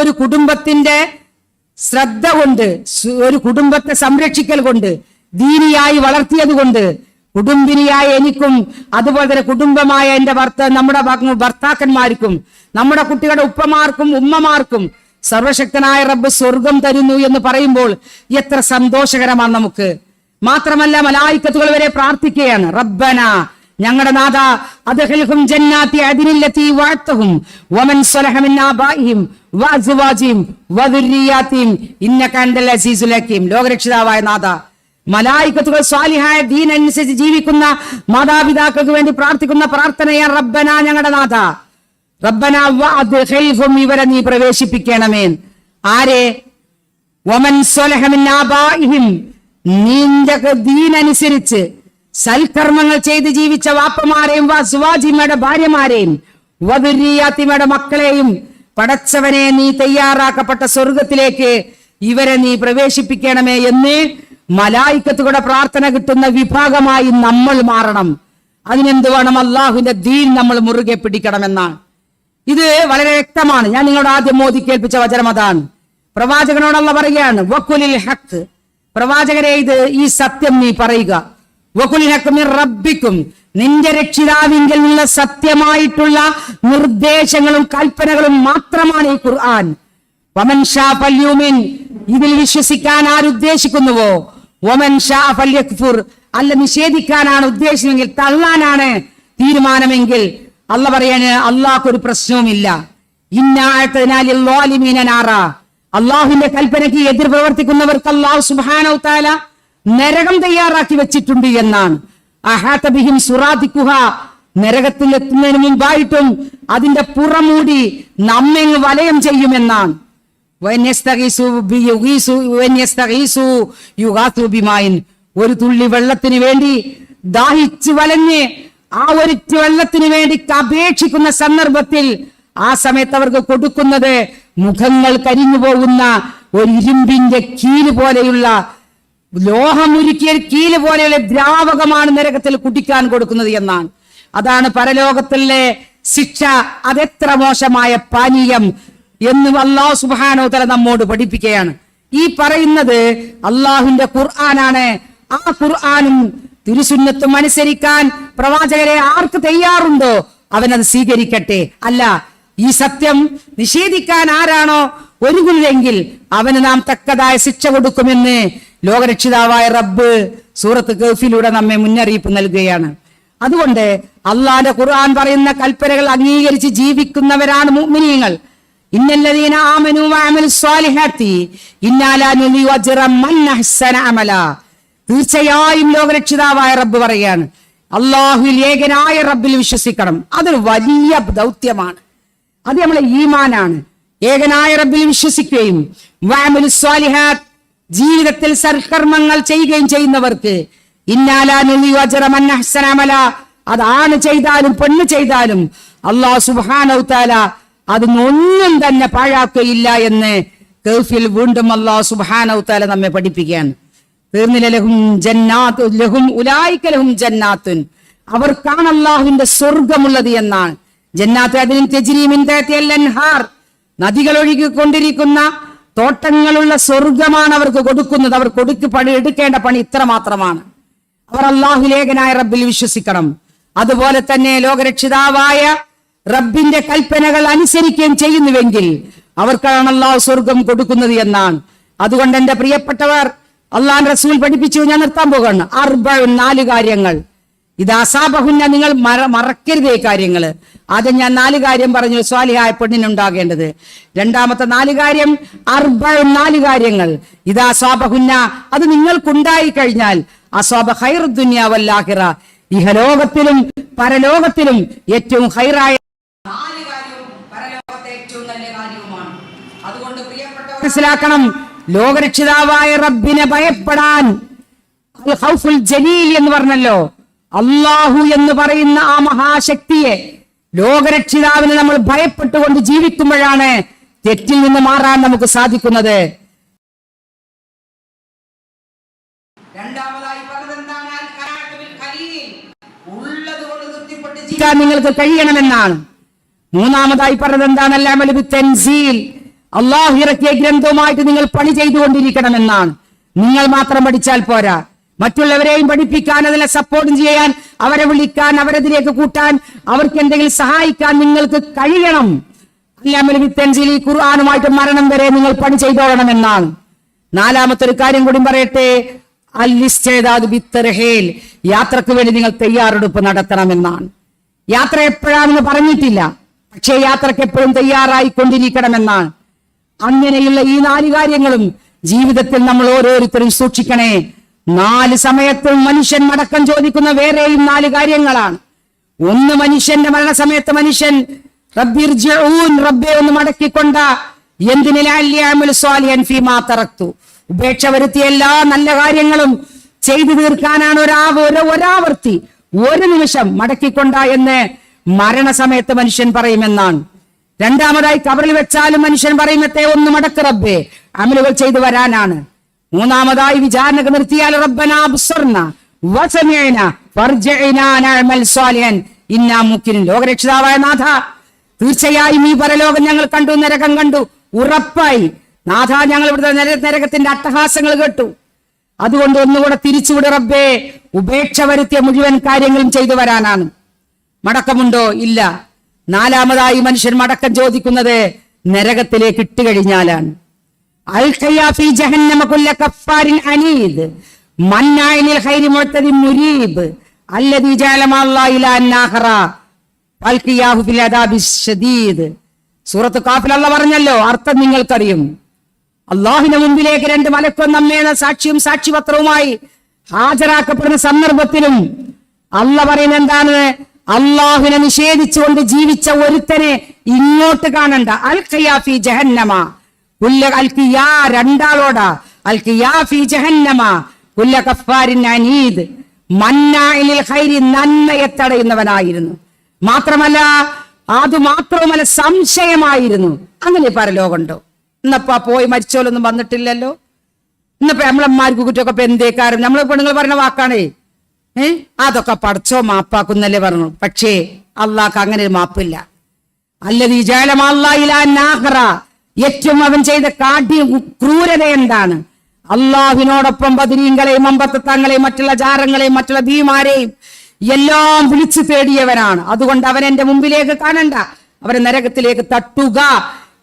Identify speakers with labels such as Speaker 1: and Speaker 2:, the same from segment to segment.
Speaker 1: ഒരു കുടുംബത്തിന്റെ ശ്രദ്ധ കൊണ്ട് ഒരു കുടുംബത്തെ സംരക്ഷിക്കൽ കൊണ്ട് ദീനിയായി വളർത്തിയത് കൊണ്ട് കുടുംബിനിയായ എനിക്കും അതുപോലെ തന്നെ കുടുംബമായ എന്റെ ഭർത്ത നമ്മുടെ ഭർത്താക്കന്മാർക്കും നമ്മുടെ കുട്ടികളുടെ ഉപ്പമാർക്കും ഉമ്മമാർക്കും സർവശക്തനായ റബ്ബ് സ്വർഗം തരുന്നു എന്ന് പറയുമ്പോൾ എത്ര സന്തോഷകരമാണ് നമുക്ക്. മാത്രമല്ല മലായിക്കത്തുകൾ വരെ പ്രാർത്ഥിക്കുകയാണ്. റബ്ബന ഞങ്ങളുടെ നാഥ അദ്ഖിൽഹും ലോകരക്ഷിതാവായ നാഥ. മലായിക്കത്തുകൾ സ്വാലിഹായ ദീൻ അനുസരിച്ച് ജീവിക്കുന്ന മാതാപിതാക്കൾക്ക് വേണ്ടി പ്രാർത്ഥിക്കുന്ന പ്രാർത്ഥനയാണ് റബ്ബന ഞങ്ങളുടെ നാഥ. റബ്ബന ഇവരെ നീ പ്രവേശിപ്പിക്കണമേ. ആരെ? വമൻ സ്വലഹ മിൻ ആബാഇഹിം. നിന്റെ ദീനനുസരിച്ച് സൽക്കർമ്മങ്ങൾ ചെയ്ത് ജീവിച്ച വാപ്പമാരെയും സുവാജിമയുടെ ഭാര്യമാരെയും വധുരിയാത്തിമയുടെ മക്കളെയും പടച്ചവനെ നീ തയ്യാറാക്കപ്പെട്ട സ്വർഗത്തിലേക്ക് ഇവരെ നീ പ്രവേശിപ്പിക്കണമേ എന്ന് മലായിക്കത്തുകളുടെ പ്രാർത്ഥന കിട്ടുന്ന വിഭാഗമായി നമ്മൾ മാറണം. അതിനെന്ത് വേണം? അള്ളാഹുവിന്റെ ദീൻ നമ്മൾ മുറുകെ പിടിക്കണമെന്നാണ്. ഇത് വളരെ വ്യക്തമാണ്. ഞാൻ നിങ്ങളോട് ആദ്യം മോദി കേൾപ്പിച്ച വചനം അതാണ്. പ്രവാചകനോടുള്ള പറയുകയാണ് വക്കുലിൽ ഹക്ക് പ്രവാചകരെ ഇത് ഈ സത്യം നീ പറയുക. വക്കുലിൽ ഹക്ക് റബ്ബിക്കും. നിന്റെ രക്ഷിതാവിങ്കിൽ നിന്നുള്ള സത്യമായിട്ടുള്ള നിർദ്ദേശങ്ങളും കൽപ്പനകളും മാത്രമാണ് ഈ ഖുർആൻ. വമൻ ഷാ പല്യൂമിൻ ഇതിൽ വിശ്വസിക്കാൻ ആരുദ്ദേശിക്കുന്നുവോ വമൻ ഷാ ഫല്യക്ഫുർ. അല്ല നിഷേധിക്കാനാണ് ഉദ്ദേശമെങ്കിൽ തള്ളാനാണ് തീരുമാനമെങ്കിൽ. അല്ല പറയാണ് അള്ളാഹ്ക്ക് ഒരു പ്രശ്നവുമില്ല ഇന്നാഴത്തിനാലിമീനാറ അള്ളാഹുവിന്റെ കൽപ്പനയ്ക്ക് എതിർ പ്രവർത്തിക്കുന്നവർക്ക് അള്ളാഹു സുബാനോ താല നരകം തയ്യാറാക്കി വെച്ചിട്ടുണ്ട് എന്നാണ്. അഹാത്തബിഹിം സുറാദിക്കുക നരകത്തിൽ എത്തുന്നതിന് മുമ്പായിട്ടും അതിന്റെ പുറമൂടി നമ്മെ വലയം ചെയ്യുമെന്നാണ്. ഒരു തുള്ളി വെള്ളത്തിന് വേണ്ടി ദാഹിച്ച് വലഞ്ഞ് ആ ഒരു വെള്ളത്തിന് വേണ്ടി അപേക്ഷിക്കുന്ന സന്ദർഭത്തിൽ ആ സമയത്ത് അവർക്ക് കൊടുക്കുന്നത് മുഖങ്ങൾ കരിഞ്ഞു പോകുന്ന ഒരു ഇരുമ്പിന്റെ കീര് പോലെയുള്ള ലോഹമുരുക്കിയ കീൽ പോലെയുള്ള ദ്രാവകമാണ് നരകത്തിൽ കുടിക്കാൻ കൊടുക്കുന്നത് എന്നാണ്. അതാണ് പരലോകത്തിലെ ശിക്ഷ. അതെത്ര മോശമായ പാനീയം എന്ന് അള്ളാഹു സുബാനോ തല നമ്മോട് പഠിപ്പിക്കുകയാണ്. ഈ പറയുന്നത് അള്ളാഹുവിന്റെ ഖുർആനാണ്. ആ ഖുർആാനും തിരുസുന്നത്തും അനുസരിക്കാൻ പ്രവാചകരെ ആർക്ക് തയ്യാറുണ്ടോ അവനത് സ്വീകരിക്കട്ടെ. അല്ല ഈ സത്യം നിഷേധിക്കാൻ ആരാണോ ഒരുങ്ങുന്നതെങ്കിൽ അവന് നാം തക്കതായ ശിക്ഷ കൊടുക്കുമെന്ന് ലോകരക്ഷിതാവായ റബ്ബ് സൂറത്ത് ഗൾഫിലൂടെ നമ്മെ മുന്നറിയിപ്പ് നൽകുകയാണ്. അതുകൊണ്ട് അള്ളാന്റെ ഖുർആൻ പറയുന്ന കൽപ്പനകൾ അംഗീകരിച്ച് ജീവിക്കുന്നവരാണ് മുഅ്മിനീങ്ങൾ. ഇന്നല്ലദീന സ്വാലിഹാത്തി മൻ അഹ്സന അമല. തീർച്ചയായും ലോകരക്ഷിതാവായ റബ്ബ് പറയാണ് അള്ളാഹുൽ ഏകനായ റബ്ബിൽ വിശ്വസിക്കണം. അതൊരു വലിയ ദൗത്യമാണ്. അത് നമ്മളെ ഈമാനാണ്. ഏകനായ റബ്ബിൽ വിശ്വസിക്കുകയും വഅമലു സ്വാലിഹാത്ത് ജീവിതത്തിൽ സൽക്കർമ്മങ്ങൾ ചെയ്യുകയും ചെയ്യുന്നവർക്ക് ഇന്നാലാ അത് ആണ് ചെയ്താലും പെണ്ണ് ചെയ്താലും അള്ളാഹു സുബ്ഹാനഹു തആല അതിനൊന്നും തന്നെ പാഴാക്കുകയില്ല എന്ന് കേഫിൽ വീണ്ടും അള്ളാഹു സുബ്ഹാനഹു തആല നമ്മെ പഠിപ്പിക്കുകയാണ്. തീർന്നില്ല ലഹും ലഹും ഉലായിക ലഹും ജന്നാത്തുൻ. അവർക്കാണ് അള്ളാഹുവിന്റെ സ്വർഗമുള്ളത് എന്നാണ്. ജന്നാത്ത് അതിനും തെജ്രീമിൻ നദികൾ ഒഴുകിക്കൊണ്ടിരിക്കുന്ന തോട്ടങ്ങളുള്ള സ്വർഗമാണ് അവർക്ക് കൊടുക്കുന്നത്. അവർ കൊടുക്ക് പണി എടുക്കേണ്ട പണി ഇത്ര മാത്രമാണ്. അവർ അള്ളാഹുലേഖനായ റബ്ബിൽ വിശ്വസിക്കണം. അതുപോലെ തന്നെ ലോകരക്ഷിതാവായ റബ്ബിന്റെ കൽപ്പനകൾ അനുസരിക്കുകയും ചെയ്യുന്നുവെങ്കിൽ അവർക്കാണ് അള്ളാഹു സ്വർഗം കൊടുക്കുന്നത് എന്നാണ്. അതുകൊണ്ട് എന്റെ പ്രിയപ്പെട്ടവർ അള്ളാഹ് റസൂൽ പഠിപ്പിച്ചു. ഞാൻ നിർത്താൻ പോകണം അർബ നാല് കാര്യങ്ങൾ. ഇത് അസാബഹുന്ന നിങ്ങൾ മറ മറക്കരുത് ഈ കാര്യങ്ങൾ ആദ്യം ഞാൻ നാല് കാര്യം പറഞ്ഞു സ്വാലിഹായ പെണ്ണിനുണ്ടാകേണ്ടത്. രണ്ടാമത്തെ നാല് കാര്യം അർബ നാല് കാര്യങ്ങൾ. ഇത് അസാബഹുന്ന അത് നിങ്ങൾക്കുണ്ടായി കഴിഞ്ഞാൽ അസാബ ഹൈർ ദുന്യാവല്ലാഹിറ ഇഹലോകത്തിലും പരലോകത്തിലും ഏറ്റവും ഹൈറായ നാല് കാര്യവും പരലോകത്തെ ഏറ്റവും നല്ല കാര്യവുമാണ്. അതുകൊണ്ട് മനസ്സിലാക്കണം ലോകരക്ഷിതാവായ റബ്ബിനെ ഭയപ്പെടാൻ ഖൗഫുൽ ജലീൽ എന്ന് പറഞ്ഞല്ലോ അള്ളാഹു എന്ന് പറയുന്ന ആ മഹാശക്തിയെ ലോകരക്ഷിതാവിനെ നമ്മൾ ഭയപ്പെട്ടുകൊണ്ട് ജീവിക്കുമ്പോഴാണ് തെറ്റിൽ നിന്ന് മാറാൻ നമുക്ക് സാധിക്കുന്നത്. രണ്ടാമതായി നിങ്ങൾക്ക് കഴിയണമെന്നാണ്. മൂന്നാമതായി പറഞ്ഞത് എന്താണ് അള്ളാഹു ഇറക്കിയ ഗ്രന്ഥവുമായിട്ട് നിങ്ങൾ പണി ചെയ്തുകൊണ്ടിരിക്കണമെന്നാണ്. നിങ്ങൾ മാത്രം പഠിച്ചാൽ പോരാ. മറ്റുള്ളവരെയും പഠിപ്പിക്കാൻ അതിനെ സപ്പോർട്ട് ചെയ്യാൻ അവരെ വിളിക്കാൻ അവരതിലേക്ക് കൂട്ടാൻ അവർക്ക് എന്തെങ്കിലും സഹായിക്കാൻ നിങ്ങൾക്ക് കഴിയണം. അല്ലാമൽ ഖുർആാനുമായിട്ട് മരണം വരെ നിങ്ങൾ പണി ചെയ്തോളണം എന്നാണ് നാലാമത്തെ ഒരു കാര്യം കൂടി പറയട്ടെ. യാത്രയ്ക്ക് വേണ്ടി നിങ്ങൾ തയ്യാറെടുപ്പ് നടത്തണം എന്നാണ് യാത്ര എപ്പോഴാണെന്ന് പറഞ്ഞിട്ടില്ല. പക്ഷേ യാത്രയ്ക്ക് എപ്പോഴും തയ്യാറായി കൊണ്ടിരിക്കണമെന്നാണ് അങ്ങനെയുള്ള ഈ നാല് കാര്യങ്ങളും ജീവിതത്തിൽ നമ്മൾ ഓരോരുത്തരും സൂക്ഷിക്കണേ. നാല് സമയത്തും മനുഷ്യൻ മടക്കം ചോദിക്കുന്ന വേറെയും നാല് കാര്യങ്ങളാണ്. ഒന്ന് മനുഷ്യന്റെ മരണസമയത്ത് മനുഷ്യൻ റബ്ബെ ഒന്ന് മടക്കിക്കൊണ്ട എന്തിനു ഉപേക്ഷ വരുത്തിയ എല്ലാ നല്ല കാര്യങ്ങളും ചെയ്തു തീർക്കാനാണ് ഒരാ ഒരു ഒരാവർത്തി ഒരു നിമിഷം മടക്കിക്കൊണ്ട എന്ന് മരണസമയത്ത് മനുഷ്യൻ പറയുമെന്നാണ്. രണ്ടാമതായി കബറിൽ വെച്ചാലും മനുഷ്യൻ പറയുമത്തെ ഒന്ന് മടക്ക് റബ്ബേ അമലുകൾ ചെയ്തു വരാനാണ്. മൂന്നാമതായി വിചാരണക്ക് നിർത്തിയാൽ റബ്ബന ലോകരക്ഷിതാവായ നാഥ. തീർച്ചയായും ഈ പരലോകം ഞങ്ങൾ കണ്ടു നരകം കണ്ടു. ഉറപ്പായി. നാഥ ഞങ്ങൾ ഇവിടുത്തെ നര- നരകത്തിന്റെ അട്ടഹാസങ്ങൾ കേട്ടു. അതുകൊണ്ട് ഒന്നുകൂടെ തിരിച്ചുവിട് റബ്ബേ. ഉപേക്ഷ വരുത്തിയ മുഴുവൻ കാര്യങ്ങളും ചെയ്തു വരാനാണ്. മടക്കമുണ്ടോ? ഇല്ല. നാലാമതായി മനുഷ്യൻ മടക്കം ചോദിക്കുന്നത് നരകത്തിലേക്ക് ഇട്ടുകഴിഞ്ഞാലാണ് സൂറത്ത് കാഫിൽ അല്ല പറഞ്ഞല്ലോ അർത്ഥം നിങ്ങൾക്കറിയും. അള്ളാഹിന്റെ മുമ്പിലേക്ക് രണ്ട് മലക്കും നമ്മേന സാക്ഷിയും സാക്ഷിപത്രവുമായി ഹാജരാക്കപ്പെടുന്ന സന്ദർഭത്തിലും അല്ല പറയുന്ന എന്താണ്? അള്ളാഹുവിനെ നിഷേധിച്ചുകൊണ്ട് ജീവിച്ച ഒരുത്തനെ ഇങ്ങോട്ട് കാണണ്ട. അൽ ഖയാഫി ജഹന്നമ. രണ്ടാളോടാ. നന്മയെ തടയുന്നവനായിരുന്നു മാത്രമല്ല അത് മാത്രവുമല്ല സംശയമായിരുന്നു. അങ്ങനെ പരലോകമുണ്ടോ? ഇന്നപ്പാ പോയി മരിച്ചോലൊന്നും വന്നിട്ടില്ലല്ലോ? ഇന്നിപ്പോ നമ്മളമ്മാർക്ക് കുറ്റമൊക്കെ ഇപ്പൊ എന്തേക്കാരും? നമ്മളെ പെണ്ണുങ്ങൾ പറഞ്ഞ വാക്കാണേ. ഏ? അതൊക്കെ പഠിച്ചോ മാപ്പാക്കുന്നല്ലേ പറഞ്ഞു. പക്ഷേ അള്ളാഹ്ക്ക് അങ്ങനെ ഒരു മാപ്പില്ല. അല്ലത് ജാലമാഹറ ഏറ്റവും അവൻ ചെയ്ത കാഠ്യ ക്രൂരത എന്താണ്? അള്ളാഹുവിനോടൊപ്പം ബദിരീങ്ങളെയും അമ്പത്തത്താങ്ങളെയും മറ്റുള്ള ജാരങ്ങളെയും മറ്റുള്ള ഭീമാരെയും എല്ലാം വിളിച്ചു തേടിയവനാണ്. അതുകൊണ്ട് അവൻ എന്റെ മുമ്പിലേക്ക് കാണണ്ട. അവരെ നരകത്തിലേക്ക് തട്ടുക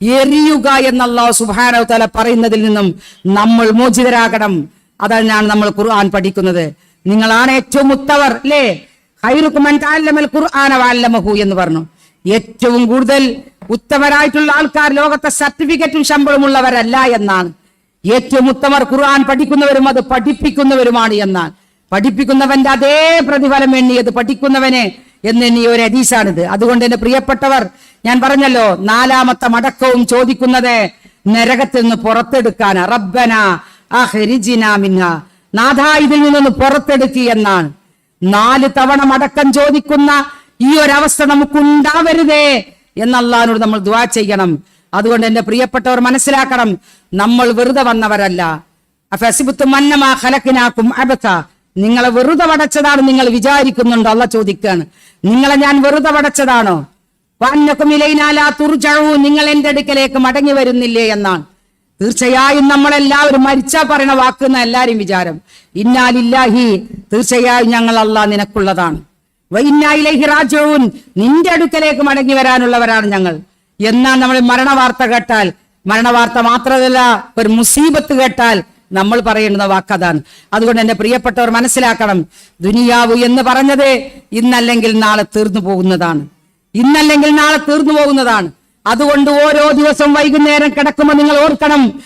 Speaker 1: എറിയുക എന്നുള്ള സുബ്ഹാനഹു തല പറയുന്നതിൽ നിന്നും നമ്മൾ മോചിതരാകണം. അതാണ് നമ്മൾ ഖുർആൻ പഠിക്കുന്നത്. നിങ്ങളാണ് ഏറ്റവും ഉത്തവർ അല്ലേ? ഖൈറുക്കും താല്ലമൽ തഅല്ലമൽ ഖുർആന വഅല്ലമഹു എന്ന് പറഞ്ഞു. ഏറ്റവും കൂടുതൽ ഉത്തമരായിട്ടുള്ള ആൾക്കാർ ലോകത്തെ സർട്ടിഫിക്കറ്റും ശമ്പളമുള്ളവരല്ല എന്നാണ്. ഏറ്റവും ഉത്തമർ ഖുർആൻ പഠിക്കുന്നവരും അത് പഠിപ്പിക്കുന്നവരുമാണ് എന്നാണ് പഠിപ്പിക്കുന്നവന്റെ അതേ പ്രതിഫലം എണ്ണിയത് എന്ന് എന്നെണ്ണിയ ഒരു ഹദീസാണിത്. അതുകൊണ്ട് എന്റെ പ്രിയപ്പെട്ടവർ ഞാൻ പറഞ്ഞല്ലോ നാലാമത്തെ മടക്കവും ചോദിക്കുന്നത് നരകത്തിൽ നിന്ന് പുറത്തെടുക്കാൻ റബ്ബന നാഥ ഇതിൽ നിന്നൊന്ന് പുറത്തെടുക്കി എന്നാണ്. നാല് തവണ മടക്കം ചോദിക്കുന്ന ഈ ഒരവസ്ഥ നമുക്കുണ്ടാവരുതേ. എന്നല്ലാനോട് നമ്മൾ ദ്വാ ചെയ്യണം. അതുകൊണ്ട് എന്റെ പ്രിയപ്പെട്ടവർ മനസ്സിലാക്കണം നമ്മൾ വെറുതെ വന്നവരല്ല. ഖലക്കിനാക്കും അബത്ത. നിങ്ങളെ വെറുതെ വടച്ചതാണ് നിങ്ങൾ വിചാരിക്കുന്നുണ്ടോ? അല്ല ചോദിക്കാണ്. നിങ്ങളെ ഞാൻ വെറുതെ വടച്ചതാണോ? വന്നക്കും ഇലൈനാലാ തുർജഴു നിങ്ങൾ എന്റെ അടുക്കലേക്ക് മടങ്ങി വരുന്നില്ലേ എന്നാണ്. തീർച്ചയായും നമ്മളെല്ലാവരും മരിച്ചാ പറയണ വാക്കുന്ന എല്ലാരും വിചാരം. ഇന്നാലില്ലാഹി തീർച്ചയായും ഞങ്ങൾ അല്ല നിനക്കുള്ളതാണ്. റാജൂൻ നിന്റെ അടുക്കലേക്ക് മടങ്ങി വരാനുള്ളവരാണ് ഞങ്ങൾ. എന്നാൽ നമ്മൾ മരണവാർത്ത കേട്ടാൽ മരണവാർത്ത മാത്രമല്ല ഒരു മുസീബത്ത് കേട്ടാൽ നമ്മൾ പറയുന്ന വാക്കതാണ്. അതുകൊണ്ട് എന്റെ പ്രിയപ്പെട്ടവർ മനസ്സിലാക്കണം ദുനിയാവ് എന്ന് പറഞ്ഞത് ഇന്നല്ലെങ്കിൽ നാളെ തീർന്നു പോകുന്നതാണ്. ഇന്നല്ലെങ്കിൽ നാളെ തീർന്നു പോകുന്നതാണ്. അതുകൊണ്ട് ഓരോ ദിവസം വൈകുന്നേരം കിടക്കുമ്പോൾ നിങ്ങൾ ഓർക്കണം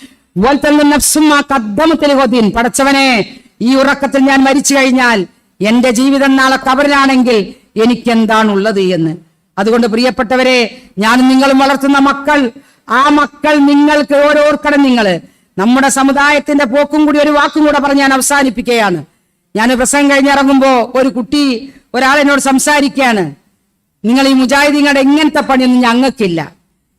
Speaker 1: പടച്ചവനെ ഈ ഉറക്കത്തിൽ ഞാൻ മരിച്ചു കഴിഞ്ഞാൽ എന്റെ ജീവിതം നാളെ കബറിലാണെങ്കിൽ എനിക്ക് എന്താണുള്ളത് എന്ന്. അതുകൊണ്ട് പ്രിയപ്പെട്ടവരെ ഞാൻ നിങ്ങളും വളർത്തുന്ന മക്കൾ ആ മക്കൾ നിങ്ങൾക്ക് ഓരോർക്കണം നിങ്ങൾ നമ്മുടെ സമുദായത്തിന്റെ പോക്കും കൂടി ഒരു വാക്കും കൂടെ പറഞ്ഞ് ഞാൻ അവസാനിപ്പിക്കുകയാണ്. ഞാൻ പ്രസംഗം കഴിഞ്ഞിറങ്ങുമ്പോൾ ഒരു കുട്ടി ഒരാൾ എന്നോട് സംസാരിക്കുകയാണ്. നിങ്ങൾ ഈ മുജാഹിദീങ്ങളുടെ ഇങ്ങനത്തെ പണിയൊന്നും ഞങ്ങൾക്കില്ല.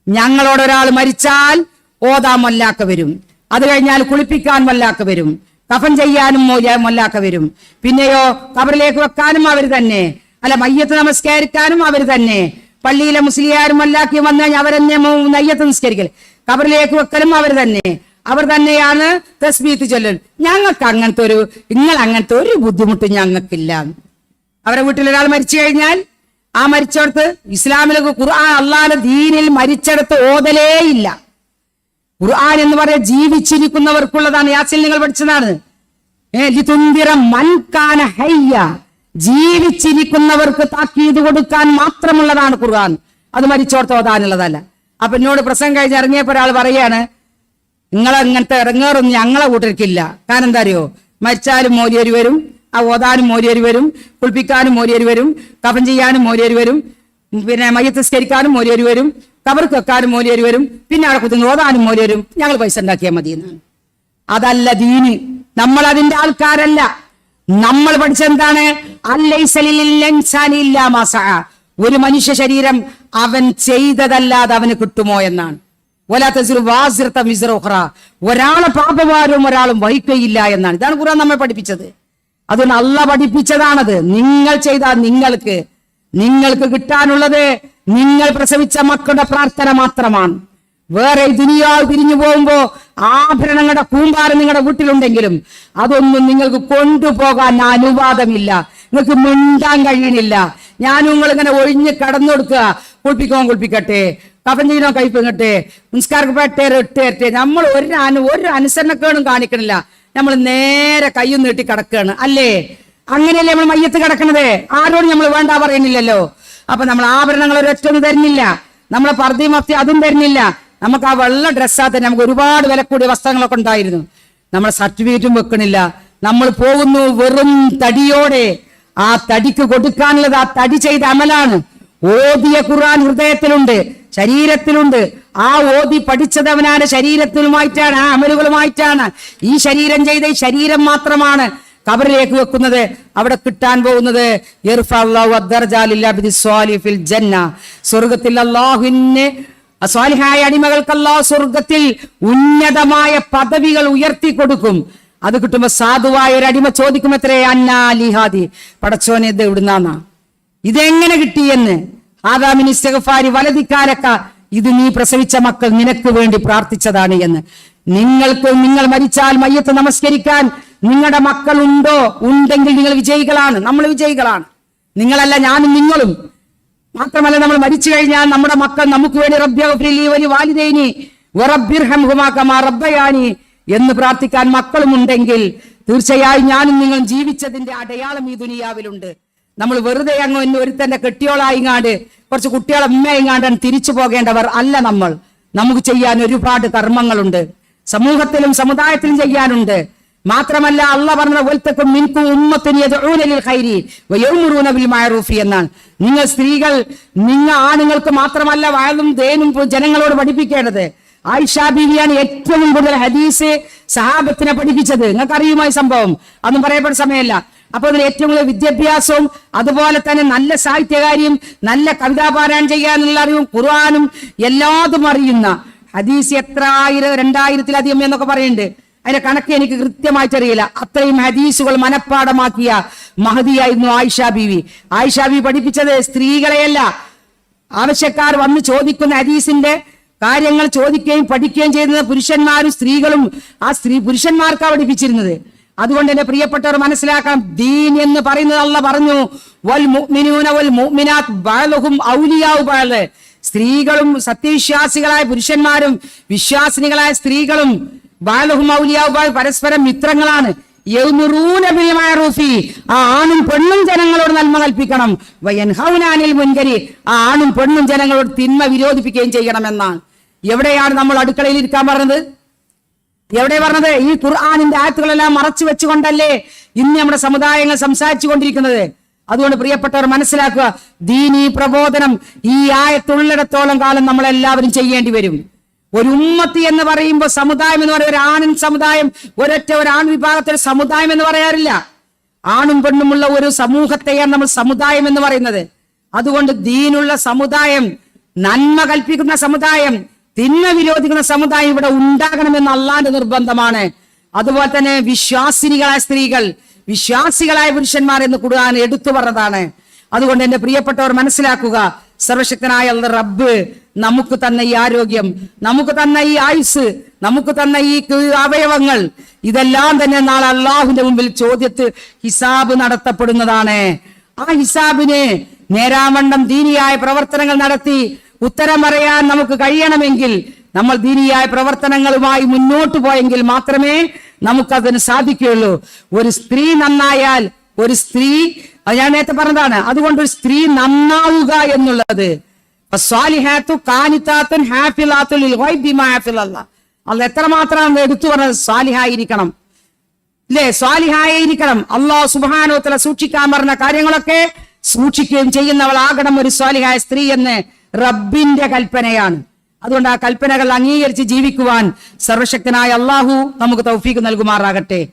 Speaker 1: ഞങ്ങളോട് ഒരാൾ മരിച്ചാൽ ഓതാൻ വല്ലാക്ക വരും. അത് കഴിഞ്ഞാൽ കുളിപ്പിക്കാൻ വല്ലാക്ക വരും. കഫൻ ചെയ്യാനും മൊല്ലാക്ക വരും. പിന്നെയോ കബറിലേക്ക് വെക്കാനും അവർ തന്നെ. അല്ല മയ്യത്ത് നമസ്കരിക്കാനും അവർ തന്നെ. പള്ളിയിലെ മുസ്ലിയാരും മല്ലാക്കി വന്നു കഴിഞ്ഞാൽ അവരെന്നെ നയ്യത്ത് നിസ്കരിക്കൽ കബറിലേക്ക് വെക്കലും അവർ തന്നെ. അവർ തന്നെയാണ് തസ്ബീത്ത് ചൊല്ലൽ. ഞങ്ങൾക്ക് അങ്ങനത്തെ ഒരു നിങ്ങൾ അങ്ങനത്തെ ഒരു ബുദ്ധിമുട്ട് ഞങ്ങൾക്കില്ല. അവരെ വീട്ടിലൊരാൾ മരിച്ചു കഴിഞ്ഞാൽ ആ മരിച്ചടത്ത് ഇസ്ലാമിലേക്ക് ഖുർആൻ അള്ളാന്റെ ദീനിൽ മരിച്ചടത്ത് ഓതലേ ഇല്ല. ഖുർആൻ എന്ന് പറയാൻ ജീവിച്ചിരിക്കുന്നവർക്കുള്ളതാണ്. യാസിൽ നിങ്ങൾ പഠിച്ചതാണ്. മൻകാന ഹയ്യ. ജീവിച്ചിരിക്കുന്നവർക്ക് താക്കീത് കൊടുക്കാൻ മാത്രമുള്ളതാണ് ഖുർആൻ. അത് മരിച്ചോർത്ത് ഓതാനുള്ളതല്ല. അപ്പൊ എന്നോട് പ്രസംഗം കഴിഞ്ഞ് ഇറങ്ങിയപ്പോ ഒരാൾ പറയാണ് നിങ്ങൾ അങ്ങനത്തെ ഇറങ്ങാറൊന്നും ഞങ്ങളെ കൂട്ടിരിക്കില്ല കാരണം എന്താ അറിയോ? മരിച്ചാലും മോരിയര് വരും ആ ഓതാനും മോരിയര് വരും കുളിപ്പിക്കാനും മോരിയര് വരും കഫം ചെയ്യാനും മോരിയര് വരും പിന്നെ മയ്യത്ത് സ്കരിക്കാനും മോരിയര് വരും കവർക്ക് വെക്കാനും മോരിയര് വരും പിന്നെ അവിടെ കുത്തി ഓതാനും മോരിയരും ഞങ്ങൾ പൈസ ഉണ്ടാക്കിയാൽ മതി എന്നാണ് അതല്ല ദീന്. നമ്മൾ അതിന്റെ ആൾക്കാരല്ല നമ്മൾ പഠിച്ചെന്താണ് ഒരു മനുഷ്യ ശരീരം അവൻ ചെയ്തതല്ലാതെ അവന് കിട്ടുമോ എന്നാണ്. ഒരാളെ പാപഭാരവും ഒരാളും വഹിക്കുകയില്ല എന്നാണ്. ഇതാണ് ഖുർആൻ നമ്മെ പഠിപ്പിച്ചത്. അതുകൊണ്ട് അല്ല പഠിപ്പിച്ചതാണത്. നിങ്ങൾ ചെയ്താൽ നിങ്ങൾക്ക് നിങ്ങൾക്ക് കിട്ടാനുള്ളത് നിങ്ങൾ പ്രസവിച്ച മക്കളുടെ പ്രാർത്ഥന മാത്രമാണ്. വേറെ ദുനിയാവ് പിരിഞ്ഞു പോകുമ്പോ ആഭരണങ്ങളുടെ കൂമ്പാരം നിങ്ങളുടെ വീട്ടിലുണ്ടെങ്കിലും അതൊന്നും നിങ്ങൾക്ക് കൊണ്ടുപോകാൻ അനുവാദമില്ല. നിങ്ങൾക്ക് മിണ്ടാൻ കഴിയണില്ല ഞാനും നിങ്ങൾ ഇങ്ങനെ ഒഴിഞ്ഞ് കടന്നു കൊടുക്കുക. കുളിപ്പിക്കോ കുളിപ്പിക്കട്ടെ. കപഞ്ചീനോ കൈപ്പിങ്ങട്ടെ നിസ്കാരപ്പെട്ടേ ഇട്ടേറ്റെ നമ്മൾ ഒരു അനു ഒരു അനുസരണക്കേടും കാണിക്കണില്ല. നമ്മൾ നേരെ കയ്യും നീട്ടി കിടക്കുകയാണ്. അല്ലേ? അങ്ങനെയല്ലേ നമ്മൾ മയ്യത്ത് കിടക്കണത്? ആരോട് നമ്മൾ വേണ്ട പറയുന്നില്ലല്ലോ. അപ്പൊ നമ്മൾ ആഭരണങ്ങൾ ഒരൊറ്റൊന്നും തരുന്നില്ല. നമ്മളെ പർദ്ദി മഫ്തി അതും തരുന്നില്ല. നമുക്ക് ആ വെള്ള ഡ്രസ്സാ തന്നെ നമുക്ക് ഒരുപാട് വില കൂടിയ വസ്ത്രങ്ങളൊക്കെ ഉണ്ടായിരുന്നു. നമ്മളെ സർട്ടിഫിക്കറ്റും വെക്കണില്ല. നമ്മൾ പോകുന്നു വെറും തടിയോടെ. ആ തടിക്ക് കൊടുക്കാനുള്ളത് ആ തടി ചെയ്ത അമലാണ്. ഓതിയ ഖുർആൻ ഹൃദയത്തിലുണ്ട് ശരീരത്തിലുണ്ട്. ആ ഓതി പഠിച്ചത് അവനാണ് ശരീരത്തിലുമായിട്ടാണ് ആ അമലുകളുമായിട്ടാണ്. ഈ ശരീരം ചെയ്ത ഈ ശരീരം മാത്രമാണ്. കബറിലേക്ക് വെക്കുന്നത് അവിടെ കിട്ടാൻ പോകുന്നത് സ്വർഗത്തിൽ അള്ളാഹുവിന് സ്വാലിഹായ അടിമകൾക്ക് അല്ലാഹു സ്വർഗത്തിൽ ഉന്നതമായ പദവികൾ ഉയർത്തി കൊടുക്കും. അത് കിട്ടുമ്പോ സാധുവായ ഒരു അടിമ ചോദിക്കും എത്രേ അന്നാ ലിഹാദി? പടച്ചോനെ ഇത് എവിടുന്നാന്നാ ഇതെങ്ങനെ കിട്ടിയെന്ന് ആദാമിനി ഇസ്തഗഫാരി വലതിക്കാരക്ക ഇത് നീ പ്രസവിച്ച മക്കൾ നിനക്ക് വേണ്ടി പ്രാർത്ഥിച്ചതാണ് എന്ന്. നിങ്ങൾക്ക് നിങ്ങൾ മരിച്ചാൽ മയ്യത്ത് നമസ്കരിക്കാൻ നിങ്ങളുടെ മക്കൾ ഉണ്ടോ ഉണ്ടെങ്കിൽ നിങ്ങൾ വിജയികളാണ്. നമ്മൾ വിജയികളാണ്. നിങ്ങളല്ല ഞാനും നിങ്ങളും. മാത്രമല്ല നമ്മൾ മരിച്ചു കഴിഞ്ഞാൽ നമ്മുടെ മക്കൾ നമുക്ക് വേണ്ടി റബ്ബിലി വലി വാലിദേനി റബ്ബയാനി എന്ന് പ്രാർത്ഥിക്കാൻ മക്കളും ഉണ്ടെങ്കിൽ തീർച്ചയായും ഞാനും നിങ്ങൾ ജീവിച്ചതിന്റെ അടയാളം ഈ ദുനിയാവിലുണ്ട്. നമ്മൾ വെറുതെ അങ്ങ് ഇന്ന് ഒരുത്തന്റെ കെട്ടിയോളായിങ്ങാണ്ട് കുറച്ച് കുട്ടികളെ ഉമ്മയിങ്ങാണ്ടാണ് തിരിച്ചു പോകേണ്ടവർ അല്ല നമ്മൾ. നമുക്ക് ചെയ്യാൻ ഒരുപാട് കർമ്മങ്ങളുണ്ട്. സമൂഹത്തിലും സമുദായത്തിലും ചെയ്യാനുണ്ട്. മാത്രമല്ല അള്ള പറഞ്ഞ പോലത്തേക്കും മിൻകു ഉമ്മത്തിന് എന്നാണ്. നിങ്ങൾ സ്ത്രീകൾ നിങ്ങൾ ആണുങ്ങൾക്ക് മാത്രമല്ല വയലും തേനും ജനങ്ങളോട് പഠിപ്പിക്കേണ്ടത്. ആയിഷ ബീവിയാണ് ഏറ്റവും കൂടുതൽ ഹദീസ് സഹാബത്തിനെ പഠിപ്പിച്ചത്. നിങ്ങൾക്ക് അറിയുമായി സംഭവം? അതൊന്നും പറയപ്പെട്ട സമയമല്ല. അപ്പൊ അതിൽ ഏറ്റവും കൂടുതൽ വിദ്യാഭ്യാസവും അതുപോലെ തന്നെ നല്ല സാഹിത്യകാരിയും നല്ല കവിതാപാരായണം ചെയ്യാനുള്ള അറിവും ഖുർആാനും എല്ലാതും അറിയുന്ന ഹദീസ് എത്ര ആയിരം രണ്ടായിരത്തിലധികം എന്നൊക്കെ പറയുന്നുണ്ട്. അതിന്റെ കണക്ക് എനിക്ക് കൃത്യമായിട്ടറിയില്ല അത്രയും ഹദീസുകൾ മനഃപ്പാടമാക്കിയ മഹതിയായിരുന്നു ആയിഷ ബീവി. ആയിഷ ബി പഠിപ്പിച്ചത് സ്ത്രീകളെയല്ല. ആവശ്യക്കാർ വന്ന് ചോദിക്കുന്ന ഹദീസിന്റെ കാര്യങ്ങൾ ചോദിക്കുകയും പഠിക്കുകയും ചെയ്യുന്നത് പുരുഷന്മാരും സ്ത്രീകളും ആ സ്ത്രീ പുരുഷന്മാർക്കാണ് പഠിപ്പിച്ചിരുന്നത്. അതുകൊണ്ട് എന്റെ പ്രിയപ്പെട്ടവർ മനസ്സിലാക്കണം ദീൻ എന്ന് പറയുന്നത് അല്ല പറഞ്ഞു വൽ മുഅ്മിനൂന വൽ ഔലിയാഉ സ്ത്രീകളും സത്യവിശ്വാസികളായ പുരുഷന്മാരും വിശ്വാസിനികളായ സ്ത്രീകളും ബാലഹും ഔലിയാഉ ബഅൽ പരസ്പരം മിത്രങ്ങളാണ്. ആണും പെണ്ണും ജനങ്ങളോട് നന്മ കൽപ്പിക്കണം. വയൻഹൗനാനിൽ മുൻകരി ആ ആണും പെണ്ണും ജനങ്ങളോട് തിന്മ വിരോധിപ്പിക്കുകയും ചെയ്യണമെന്നാണ്. എവിടെയാണ് നമ്മൾ അടുക്കളയിൽ ഇരിക്കാൻ പറഞ്ഞത്? എവിടെ പറഞ്ഞത്? ഈ ഖുർആാനിന്റെ ആയത്തുകളെല്ലാം മറച്ചു വെച്ചുകൊണ്ടല്ലേ ഇന്ന് നമ്മുടെ സമുദായങ്ങൾ സംസാരിച്ചു കൊണ്ടിരിക്കുന്നത് അതുകൊണ്ട് പ്രിയപ്പെട്ടവർ മനസ്സിലാക്കുക ദീനീ പ്രബോധനം ഈ ആയത്തുള്ളിടത്തോളം കാലം നമ്മളെല്ലാവരും ചെയ്യേണ്ടി വരും. ഒരു ഉമ്മത്തി എന്ന് പറയുമ്പോൾ സമുദായം എന്ന് പറയുന്ന ഒരു ആണിൻ സമുദായം ഒരൊറ്റ ഒരു ആൺ വിഭാഗത്തിൽ സമുദായം എന്ന് പറയാറില്ല. ആണും പെണ്ണുമുള്ള ഒരു സമൂഹത്തെയാണ് നമ്മൾ സമുദായം എന്ന് പറയുന്നത്. അതുകൊണ്ട് ദീനുള്ള സമുദായം നന്മ കൽപ്പിക്കുന്ന സമുദായം തിന്മ വിരോധിക്കുന്ന സമുദായം ഇവിടെ ഉണ്ടാകണമെന്ന് അള്ളാന്റെ നിർബന്ധമാണ്. അതുപോലെ തന്നെ വിശ്വാസിനികളായ സ്ത്രീകൾ വിശ്വാസികളായ പുരുഷന്മാർ എന്ന് ഖുർആൻ എടുത്തു പറഞ്ഞതാണ്. അതുകൊണ്ട് എന്റെ പ്രിയപ്പെട്ടവർ മനസ്സിലാക്കുക സർവശക്തനായ റബ്ബ് നമുക്ക് തന്ന ഈ ആരോഗ്യം നമുക്ക് തന്ന ഈ ആയുസ് നമുക്ക് തന്ന ഈ അവയവങ്ങൾ ഇതെല്ലാം തന്നെ നാളെ അള്ളാഹുവിന്റെ മുമ്പിൽ ചോദ്യത്ത് ഹിസാബ് നടത്തപ്പെടുന്നതാണ്. ആ ഹിസാബിന് നേരാവണ്ണം ദീനിയായ പ്രവർത്തനങ്ങൾ നടത്തി ഉത്തരം പറയാൻ നമുക്ക് കഴിയണമെങ്കിൽ നമ്മൾ ദീനിയായ പ്രവർത്തനങ്ങളുമായി മുന്നോട്ട് പോയെങ്കിൽ മാത്രമേ നമുക്കതിന് സാധിക്കുകയുള്ളൂ. ഒരു സ്ത്രീ നന്നായാൽ ഒരു സ്ത്രീ അത് ഞാൻ നേരത്തെ പറഞ്ഞതാണ്. അതുകൊണ്ട് ഒരു സ്ത്രീ നന്നാവുക എന്നുള്ളത്. അല്ല എത്രമാത്രം എടുത്തു പറഞ്ഞത് സ്വാലിഹായിരിക്കണം. ഇല്ലേ? സ്വാലിഹായിരിക്കണം. അള്ളാഹു സുബാനോത്തല സൂക്ഷിക്കാൻ പറഞ്ഞ കാര്യങ്ങളൊക്കെ സൂക്ഷിക്കുകയും ചെയ്യുന്നവളാകണം ഒരു സ്വാലിഹായ സ്ത്രീ എന്ന് റബ്ബിന്റെ കൽപ്പനയാണ്. അതുകൊണ്ട് ആ കൽപ്പനകൾ അംഗീകരിച്ച് ജീവിക്കുവാൻ സർവശക്തനായ അള്ളാഹു നമുക്ക് തൗഫീക്ക് നൽകുമാറാകട്ടെ.